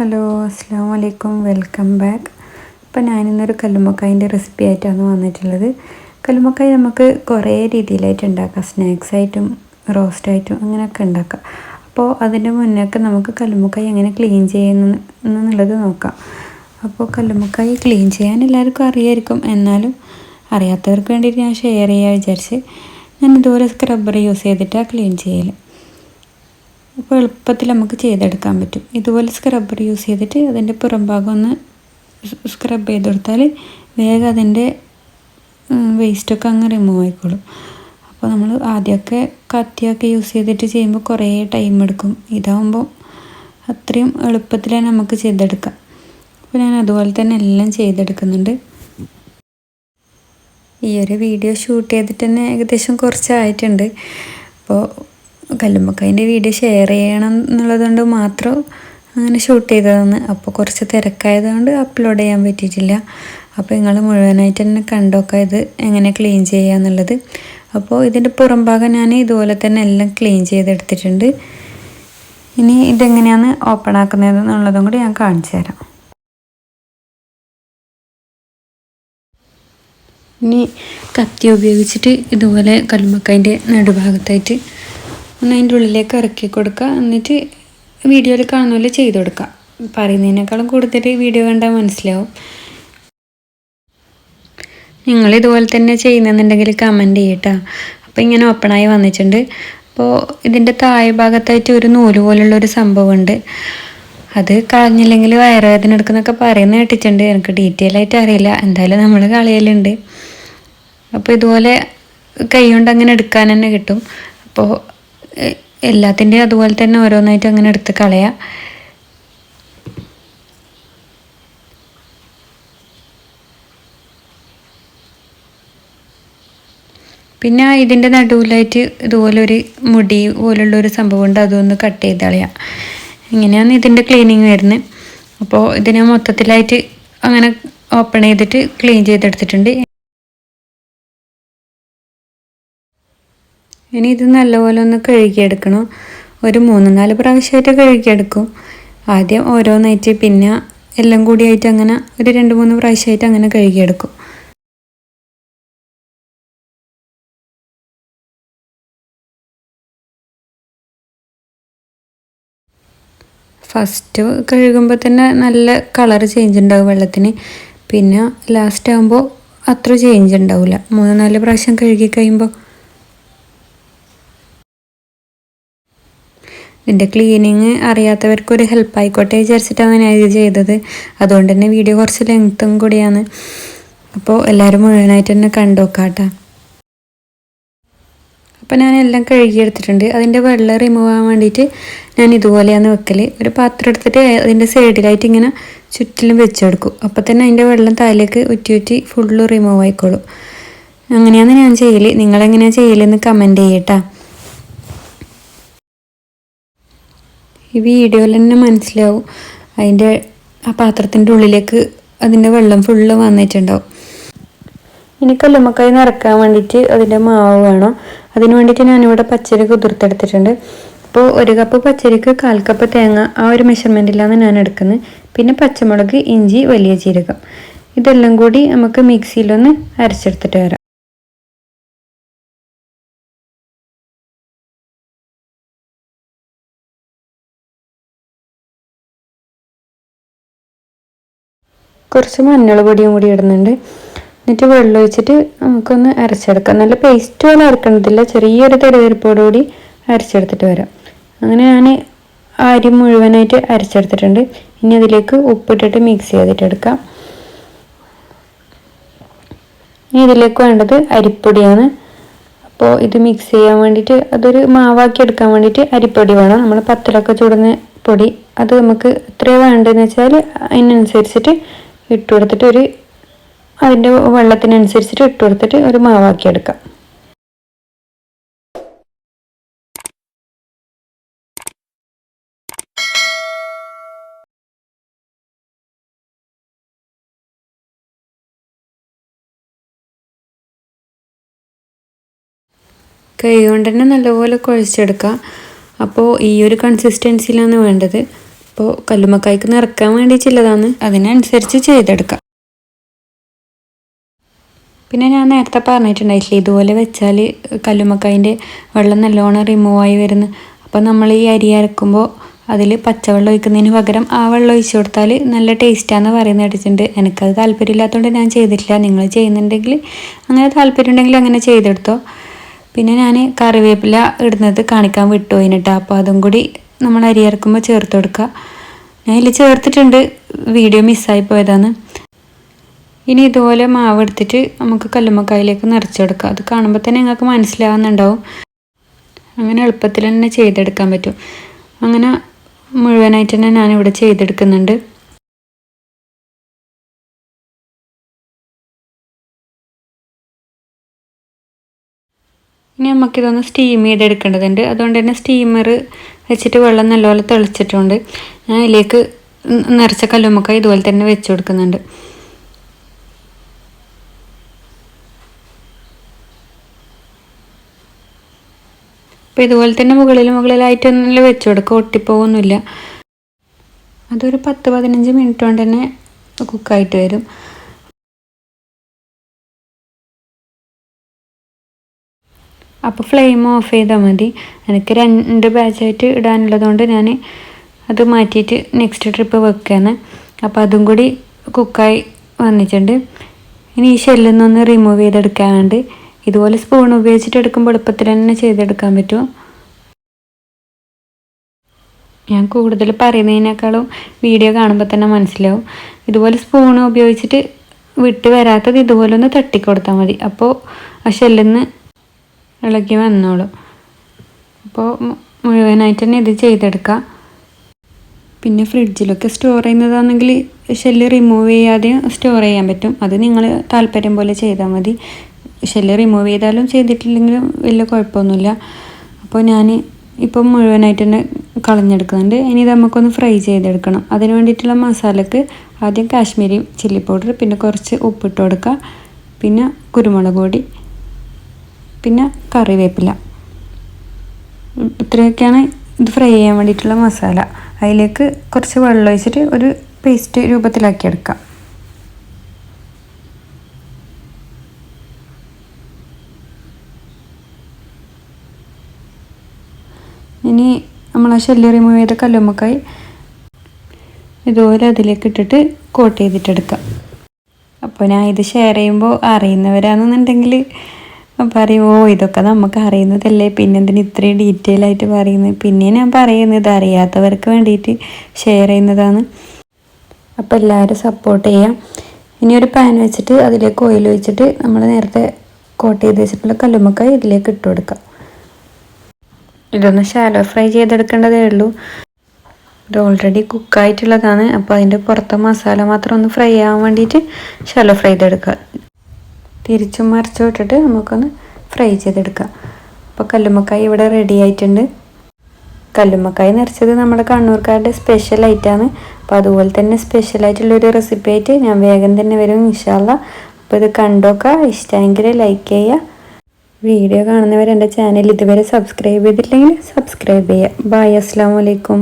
Hello അസ്സാം വലൈക്കും welcome back. ഇപ്പം ഞാനിന്നൊരു കല്ലുമ്മക്കായിന്റെ റെസിപ്പി ആയിട്ടാണ് വന്നിട്ടുള്ളത്. കല്ലുമ്മക്കായി നമുക്ക് കുറേ രീതിയിലായിട്ട് ഉണ്ടാക്കാം. സ്നാക്സ് ആയിട്ടും റോസ്റ്റ് ആയിട്ടും അങ്ങനെയൊക്കെ ഉണ്ടാക്കാം. അപ്പോൾ അതിന്റെ മുന്നേക്ക് നമുക്ക് കല്ലുമ്മക്കായി എങ്ങനെ ക്ലീൻ ചെയ്യുന്നു എന്നുള്ളത് നോക്കാം. അപ്പോൾ കല്ലുമ്മക്കായി ക്ലീൻ ചെയ്യാൻ എല്ലാവർക്കും അറിയായിരിക്കും. എന്നാലും അറിയാത്തവർക്ക് വേണ്ടിയിട്ട് ഞാൻ ഷെയർ ചെയ്യാൻ വിചാരിച്ച് ഞാൻ ഇതുപോലെ സ്ക്രബ്ബർ യൂസ് ചെയ്തിട്ടാണ് ക്ലീൻ ചെയ്യൽ അപ്പോൾ എളുപ്പത്തിൽ നമുക്ക് ചെയ്തെടുക്കാൻ പറ്റും. ഇതുപോലെ സ്ക്രബ്ബർ യൂസ് ചെയ്തിട്ട് അതിന്റെ പുറം ഭാഗം ഒന്ന് സ്ക്രബ് ചെയ്ത് കൊടുത്താൽ വേഗം അതിന്റെ വേസ്റ്റൊക്കെ അങ്ങ് റിമൂവ് ആയിക്കോളും. അപ്പോൾ നമ്മൾ ആദ്യമൊക്കെ കത്തിയൊക്കെ യൂസ് ചെയ്തിട്ട് ചെയ്യുമ്പോൾ കുറേ ടൈം എടുക്കും. ഇതാകുമ്പോൾ അത്രയും എളുപ്പത്തിൽ നമുക്ക് ചെയ്തെടുക്കാം. അപ്പോൾ ഞാൻ അതുപോലെ തന്നെ എല്ലാം ചെയ്തെടുക്കുന്നുണ്ട്. ഈ ഒരു വീഡിയോ ഷൂട്ട് ചെയ്തിട്ട് തന്നെ ഏകദേശം കുറച്ചായിട്ടുണ്ട്. അപ്പോൾ കല്ലുമ്മക്കായന്റെ വീഡിയോ ഷെയർ ചെയ്യണം എന്നുള്ളതുകൊണ്ട് മാത്രം അങ്ങനെ ഷൂട്ട് ചെയ്തതാണ്. അപ്പോൾ കുറച്ച് തിരക്കായതുകൊണ്ട് അപ്ലോഡ് ചെയ്യാൻ പറ്റിയിട്ടില്ല. അപ്പോൾ നിങ്ങൾ മുഴുവനായിട്ട് തന്നെ കണ്ടോക്കാം ഇത് എങ്ങനെ ക്ലീൻ ചെയ്യുക എന്നുള്ളത്. അപ്പോൾ ഇതിന്റെ പുറംഭാഗം ഞാൻ ഇതുപോലെ തന്നെ എല്ലാം ക്ലീൻ ചെയ്തെടുത്തിട്ടുണ്ട്. ഇനി ഇതെങ്ങനെയാണ് ഓപ്പൺ ആക്കുന്നത് എന്നുള്ളതും കൂടി ഞാൻ കാണിച്ചു തരാം. ഇനി കത്തി ഉപയോഗിച്ചിട്ട് ഇതുപോലെ കല്ലുമ്മക്കായന്റെ നടുഭാഗത്തായിട്ട് ഒന്ന് അതിന്റെ ഉള്ളിലേക്ക് ഇറക്കി കൊടുക്കുക. എന്നിട്ട് വീഡിയോയിൽ കാണുന്ന പോലെ ചെയ്ത് കൊടുക്കുക. പറയുന്നതിനേക്കാളും കൂടുതൽ വീഡിയോ കണ്ടാൽ മനസ്സിലാവും. നിങ്ങൾ ഇതുപോലെ തന്നെ ചെയ്യുന്നുണ്ടെങ്കിൽ കമന്റ് ചെയ്യട്ടോ. അപ്പോൾ ഇങ്ങനെ ഓപ്പണായി വന്നിട്ടുണ്ട്. അപ്പോൾ ഇതിന്റെ താഴെ ഭാഗത്തായിട്ട് ഒരു നൂൽ പോലുള്ള ഒരു സംഭവമുണ്ട്. അത് കളഞ്ഞില്ലെങ്കിൽ വയറുവേദന എടുക്കുന്നൊക്കെ പറയുന്ന കേട്ടിട്ടുണ്ട്. എനിക്ക് ഡീറ്റെയിൽ ആയിട്ട് അറിയില്ല. എന്തായാലും നമ്മൾ കളയലുണ്ട്. അപ്പോൾ ഇതുപോലെ കൈ കൊണ്ട് അങ്ങനെ എടുക്കാൻ തന്നെ കിട്ടും. അപ്പോൾ എല്ലാത്തിന്റെയും അതുപോലെ തന്നെ ഓരോന്നായിട്ട് അങ്ങനെ എടുത്ത് കളയാം. പിന്നെ ഇതിന്റെ നടുവിലായിട്ട് ഇതുപോലെ ഒരു മുടി പോലുള്ള ഒരു സംഭവം ഉണ്ട്. അതൊന്ന് കട്ട് ചെയ്ത് കളയാം. ഇങ്ങനെയാണ് ഇതിന്റെ ക്ലീനിങ് വരുന്നത് അപ്പോൾ ഇതിനെ മൊത്തത്തിലായിട്ട് അങ്ങനെ ഓപ്പൺ ചെയ്തിട്ട് ക്ലീൻ ചെയ്തെടുത്തിട്ടുണ്ട്. ഇനി ഇത് നല്ലപോലെ ഒന്ന് കഴുകിയെടുക്കണം. ഒരു മൂന്ന് നാല് പ്രാവശ്യമായിട്ട് കഴുകിയെടുക്കും. ആദ്യം ഓരോന്നായിട്ട് പിന്നെ എല്ലാം കൂടിയായിട്ട് അങ്ങനെ ഒരു രണ്ട് മൂന്ന് പ്രാവശ്യമായിട്ട് അങ്ങനെ കഴുകിയെടുക്കും. ഫസ്റ്റ് കഴുകുമ്പോൾ തന്നെ നല്ല കളർ ചേഞ്ച് ഉണ്ടാവും വെള്ളത്തിന്. പിന്നെ ലാസ്റ്റ് ആകുമ്പോൾ അത്ര ചേഞ്ച് ഉണ്ടാവില്ല മൂന്ന് നാല് പ്രാവശ്യം കഴുകി കഴിയുമ്പോൾ ഇതിന്റെ ക്ലീനിങ് അറിയാത്തവർക്ക് ഒരു ഹെൽപ്പ് ആയിക്കോട്ടെ വിചാരിച്ചിട്ടാണ് ഞാൻ ഇത് ചെയ്തത്. അതുകൊണ്ട് തന്നെ വീഡിയോ കുറച്ച് ലെങ്ത്തും കൂടിയാണ്. അപ്പോൾ എല്ലാവരും മുഴുവനായിട്ട് തന്നെ കണ്ടോക്കാട്ടോ. അപ്പോൾ ഞാൻ എല്ലാം കഴുകിയെടുത്തിട്ടുണ്ട്. അതിന്റെ വെള്ളം റിമൂവ് ആവാൻ വേണ്ടിയിട്ട് ഞാൻ ഇതുപോലെയാണ് വെക്കൽ ഒരു പാത്രം എടുത്തിട്ട് അതിന്റെ സൈഡിലായിട്ട് ഇങ്ങനെ ചുറ്റിലും വെച്ചെടുക്കും അപ്പോൾ തന്നെ അതിന്റെ വെള്ളം താലേക്ക് ഉറ്റി ഉറ്റി ഫുള്ള് റിമൂവ് ആയിക്കോളും. അങ്ങനെയാണ് ഞാൻ ചെയ്യൽ നിങ്ങളെങ്ങനെയാണ് ചെയ്യലെന്ന് കമന്റ് ചെയ്യട്ടാ. ഈ വീഡിയോയിൽ തന്നെ മനസ്സിലാവും. അതിന്റെ ആ പാത്രത്തിന്റെ ഉള്ളിലേക്ക് അതിന്റെ വെള്ളം ഫുള്ള് വന്നിട്ടുണ്ടാവും. ഇനി കല്ലുമ്മക്കായി നിറക്കാൻ വേണ്ടിയിട്ട് അതിന്റെ മാവ് വേണം. അതിന് വേണ്ടിയിട്ട് ഞാനിവിടെ പച്ചരി കുതിർത്തെടുത്തിട്ടുണ്ട്. അപ്പോൾ ഒരു കപ്പ് പച്ചരിക്ക് കാൽ കപ്പ് തേങ്ങ ആ ഒരു മെഷർമെന്റിലാണ് ഞാൻ എടുക്കുന്നത് പിന്നെ പച്ചമുളക് ഇഞ്ചി വലിയ ജീരകം. ഇതെല്ലാം കൂടി നമുക്ക് മിക്സിയിലൊന്ന് അരച്ചെടുത്തിട്ട് വരാം. കുറച്ച് മഞ്ഞൾ പൊടിയും കൂടി ഇടുന്നുണ്ട്. എന്നിട്ട് വെള്ളം ഒഴിച്ചിട്ട് നമുക്കൊന്ന് അരച്ചെടുക്കാം. നല്ല പേസ്റ്റ് പോലെ അരക്കണതില്ല ചെറിയൊരു തെരുതെരിപ്പോട് കൂടി അരച്ചെടുത്തിട്ട് വരാം. അങ്ങനെ ഞാൻ അരി മുഴുവനായിട്ട് അരച്ചെടുത്തിട്ടുണ്ട്. ഇനി അതിലേക്ക് ഉപ്പിട്ടിട്ട് മിക്സ് ചെയ്തിട്ട് എടുക്കാം. ഇനി ഇതിലേക്ക് വേണ്ടത് അരിപ്പൊടിയാണ്. അപ്പോൾ ഇത് മിക്സ് ചെയ്യാൻ വേണ്ടിയിട്ട് അതൊരു മാവാക്കി എടുക്കാൻ വേണ്ടിയിട്ട് അരിപ്പൊടി വേണം. നമ്മൾ പത്തിലൊക്കെ ചൂടുന്ന പൊടി. അത് നമുക്ക് എത്രയാണ് വേണ്ടതെന്ന് വെച്ചാൽ അതിനനുസരിച്ചിട്ട് ഇട്ട് കൊടുത്തിട്ട് ഒരു അതിന്റെ വെള്ളത്തിനനുസരിച്ചിട്ട് ഇട്ട് കൊടുത്തിട്ട് ഒരു മാവാക്കി എടുക്കാം. കൈ കൊണ്ട് തന്നെ നല്ലപോലെ കുഴച്ചെടുക്കുക അപ്പോൾ ഈ ഒരു കൺസിസ്റ്റൻസിയിലാണ് വേണ്ടത്. അപ്പോൾ കല്ലുമ്മക്കായ്ക്ക് നിറക്കാൻ വേണ്ടി ചിലതാണ് അതിനനുസരിച്ച് ചെയ്തെടുക്കാം. പിന്നെ ഞാൻ നേരത്തെ പറഞ്ഞിട്ടുണ്ടായില്ലേ ഇതുപോലെ വെച്ചാൽ കല്ലുമ്മക്കായിന്റെ വെള്ളം നല്ലോണം റിമൂവ് ആയി വരുന്നു. അപ്പോൾ നമ്മൾ ഈ അരി അരക്കുമ്പോൾ അതിൽ പച്ചവെള്ളം ഒഴിക്കുന്നതിന് പകരം ആ വെള്ളം ഒഴിച്ചു കൊടുത്താൽ നല്ല ടേസ്റ്റാന്ന് പറയുന്നത് കേട്ടിട്ടുണ്ട്. എനിക്കത് താല്പര്യമില്ലാത്തതുകൊണ്ട് ഞാൻ ചെയ്തിട്ടില്ല. നിങ്ങൾ ചെയ്യുന്നുണ്ടെങ്കിൽ അങ്ങനെ താല്പര്യം ഉണ്ടെങ്കിൽ അങ്ങനെ ചെയ്തെടുത്തോ. പിന്നെ ഞാൻ കറിവേപ്പില ഇടുന്നത് കാണിക്കാൻ വിട്ടു കഴിഞ്ഞിട്ടാണ് അപ്പോൾ അതും കൂടി നമ്മൾ അരി ഇറക്കുമ്പോൾ ചേർത്ത് കൊടുക്കുക. ഞാൻ ഇതിൽ ചേർത്തിട്ടുണ്ട്. വീഡിയോ മിസ്സായി പോയതാണ്. ഇനി ഇതുപോലെ മാവ് എടുത്തിട്ട് നമുക്ക് കല്ലുമ്മക്കായിലേക്ക് നിറച്ചെടുക്കാം അത് കാണുമ്പോൾ തന്നെ നിങ്ങൾക്ക് മനസ്സിലാവുന്നുണ്ടാവും. അങ്ങനെ എളുപ്പത്തിൽ തന്നെ ചെയ്തെടുക്കാൻ പറ്റും. അങ്ങനെ മുഴുവനായിട്ട് തന്നെ ഞാനിവിടെ ചെയ്തെടുക്കുന്നുണ്ട്. ഇനി നമുക്കിതൊന്ന് സ്റ്റീം ചെയ്തെടുക്കേണ്ടതുണ്ട്. അതുകൊണ്ട് തന്നെ സ്റ്റീമർ വെച്ചിട്ട് വെള്ളം നല്ലപോലെ തെളിച്ചിട്ടുണ്ട്. ഞാൻ അതിലേക്ക് നിറച്ച കല്ലുമ്മക്ക ഇതുപോലെ തന്നെ വെച്ച് കൊടുക്കുന്നുണ്ട്. അപ്പോൾ ഇതുപോലെ തന്നെ മുകളിൽ മുകളിലായിട്ട് ഒന്നും വെച്ച് കൊടുക്കുക ഒട്ടിപ്പോകൊന്നുമില്ല അതൊരു പത്ത് പതിനഞ്ച് മിനിറ്റ് കൊണ്ട് തന്നെ കുക്കായിട്ട് വരും. അപ്പോൾ ഫ്ലെയിം ഓഫ് ചെയ്താൽ മതി. എനിക്ക് രണ്ട് ബാച്ചായിട്ട് ഇടാനുള്ളതുകൊണ്ട് ഞാൻ അത് മാറ്റിയിട്ട് നെക്സ്റ്റ് ട്രിപ്പ് വെക്കുകയാണ് അപ്പോൾ അതും കൂടി കുക്കായി വന്നിട്ടുണ്ട്. ഇനി ഈ ഷെല്ലിൽ നിന്നൊന്ന് റിമൂവ് ചെയ്തെടുക്കാനുണ്ട്. ഇതുപോലെ സ്പൂൺ ഉപയോഗിച്ചിട്ട് എടുക്കുമ്പോൾ എളുപ്പത്തിൽ തന്നെ ചെയ്തെടുക്കാൻ പറ്റും. ഞാൻ കൂടുതൽ പറയുന്നതിനേക്കാളും വീഡിയോ കാണുമ്പോൾ തന്നെ മനസ്സിലാവും. ഇതുപോലെ സ്പൂൺ ഉപയോഗിച്ചിട്ട് വിട്ട് വരാത്തത് ഇതുപോലെ ഒന്ന് തട്ടിക്കൊടുത്താൽ മതി. അപ്പോൾ ആ ഷെല്ലിന്ന് ഇളക്കി വന്നോളൂ. അപ്പോൾ മുഴുവനായിട്ട് തന്നെ ഇത് ചെയ്തെടുക്കുക പിന്നെ ഫ്രിഡ്ജിലൊക്കെ സ്റ്റോർ ചെയ്യുന്നതാണെങ്കിൽ ഷെല്ല് റിമൂവ് ചെയ്യാതെ സ്റ്റോർ ചെയ്യാൻ പറ്റും. അത് നിങ്ങൾ താല്പര്യം പോലെ ചെയ്താൽ മതി. ഷെല്ല് റിമൂവ് ചെയ്താലും ചെയ്തിട്ടില്ലെങ്കിലും വലിയ കുഴപ്പമൊന്നുമില്ല. അപ്പോൾ ഞാൻ ഇപ്പം മുഴുവനായിട്ട് തന്നെ കളഞ്ഞെടുക്കുന്നുണ്ട്. ഇനി ഇത് നമുക്കൊന്ന് ഫ്രൈ ചെയ്തെടുക്കണം. അതിന് വേണ്ടിയിട്ടുള്ള മസാലക്ക് ആദ്യം കാശ്മീരി ചില്ലി പൗഡർ പിന്നെ കുറച്ച് ഉപ്പിട്ട് കൊടുക്കുക പിന്നെ കുരുമുളക് പൊടി. പിന്നെ കറിവേപ്പില. ഇത്രയൊക്കെയാണ് ഇത് ഫ്രൈ ചെയ്യാൻ വേണ്ടിയിട്ടുള്ള മസാല. അതിലേക്ക് കുറച്ച് വെള്ളം ഒഴിച്ചിട്ട് ഒരു പേസ്റ്റ് രൂപത്തിലാക്കി എടുക്കാം ഇനി നമ്മൾ ആ ഷെല്ല് റിമൂവ് ചെയ്ത കല്ലുമ്മക്കായി ഇതുപോലെ അതിലേക്ക് ഇട്ടിട്ട് കോട്ട് ചെയ്തിട്ടെടുക്കാം. അപ്പോൾ ഞാൻ ഇത് ഷെയർ ചെയ്യുമ്പോൾ അറിയുന്നവരാണെന്നുണ്ടെങ്കിൽ പറയും ഓ ഇതൊക്കെ നമുക്ക് അറിയുന്നതല്ലേ? പിന്നെ എന്തിന് ഇത്രയും ഡീറ്റെയിൽ ആയിട്ട് പറയുന്നത്? പിന്നെ ഞാൻ പറയുന്നത് അറിയാത്തവർക്ക് വേണ്ടിയിട്ട് ഷെയർ ചെയ്യുന്നതാണ്. അപ്പോൾ എല്ലാവരും സപ്പോർട്ട് ചെയ്യാം. ഇനി ഒരു പാൻ വെച്ചിട്ട് അതിലേക്ക് ഓയിൽ ഒഴിച്ചിട്ട് നമ്മൾ നേരത്തെ കോട്ട് ചെയ്ത് വെച്ചിട്ടുള്ള കല്ലുമ്മക്കായി ഇതിലേക്ക് ഇട്ട് കൊടുക്കാം. ഇതൊന്ന് ഷാലോ ഫ്രൈ ചെയ്തെടുക്കേണ്ടതേ ഉള്ളൂ. ഇത് ഓൾറെഡി കുക്കായിട്ടുള്ളതാണ് അപ്പോൾ അതിന്റെ പുറത്തെ മസാല മാത്രം ഒന്ന് ഫ്രൈ ആവാൻ വേണ്ടിയിട്ട് ഷാലോ ഫ്രൈ ചെയ്തെടുക്കുക. തിരിച്ചും മറിച്ചും ഇട്ടിട്ട് നമുക്കൊന്ന് ഫ്രൈ ചെയ്തെടുക്കാം. അപ്പോൾ കല്ലുമ്മക്കായ് ഇവിടെ റെഡി ആയിട്ടുണ്ട്. കല്ലുമ്മക്കായ് നിറച്ചത് നമ്മുടെ കണ്ണൂർക്കാരുടെ സ്പെഷ്യൽ ആയിട്ടാണ് അപ്പോൾ അതുപോലെ തന്നെ സ്പെഷ്യൽ ആയിട്ടുള്ളൊരു റെസിപ്പി ആയിട്ട് ഞാൻ വേഗം തന്നെ വരും ഇൻഷാല്ല അപ്പോൾ ഇത് കണ്ടോക്കുക ഇഷ്ടമെങ്കിൽ ലൈക്ക് ചെയ്യുക വീഡിയോ കാണുന്നവർ എന്റെ ചാനൽ ഇതുവരെ സബ്സ്ക്രൈബ് ചെയ്തിട്ടില്ലെങ്കിൽ സബ്സ്ക്രൈബ് ചെയ്യുക ബായ് അസ്സാം വലൈക്കും